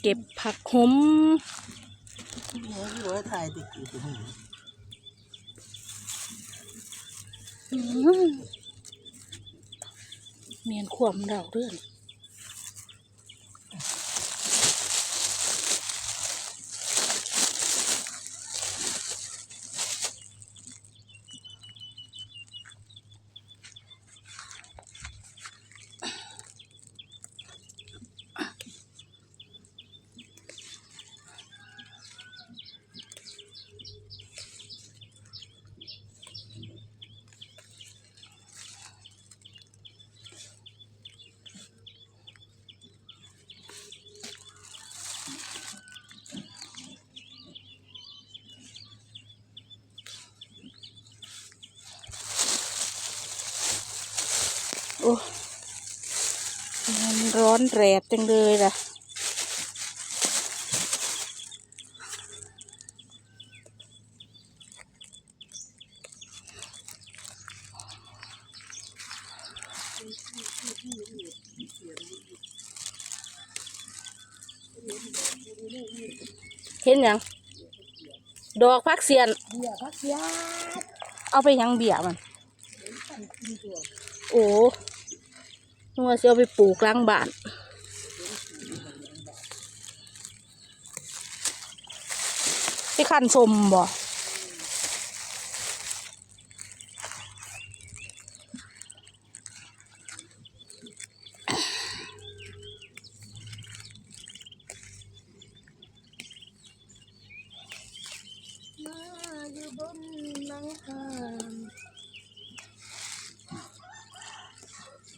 เก็บผักขมเมียที่ว่าถ่ายติดอมเมียนขวมเราเรื่อง โอ้มันร้อนแรดจังเลยล่ะ เห็นยัง ดอกพักเสียน เบี้ยพักยาเอาไปยังเบี้ยมัน โอ้ นึกว่าจะเอาไปปลูกล้างบ้านที่ขันสมบ่มาอยู่บนหลังคา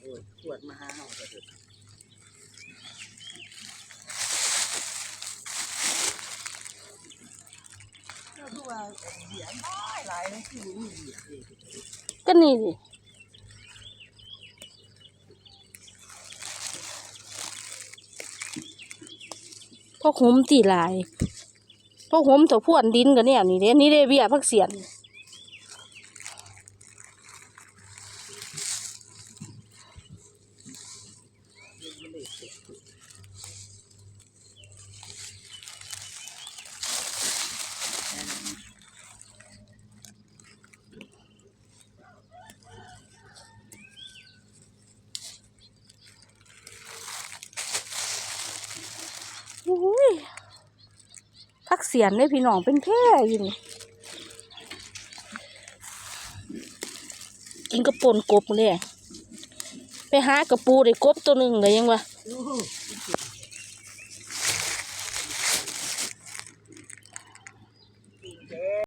โอ้ยปวดมาหาเห่าก็เถอะก็คือว่าเบียร์น้หลายนะคือมีเบียร์เองก็นี่ดิพ่อหมตีหลายพ่อหมตัวพวนดินกันเนี่ยนี่เด้นี่เด้เบี้ยพักเสียน โอ้ย พักเสียนเนี่ยพี่น้องเป็นแพร่อยู่นี่กินกระปนกบเลยไปหากระปูได้กบตัวหนึ่งเลยยังวะ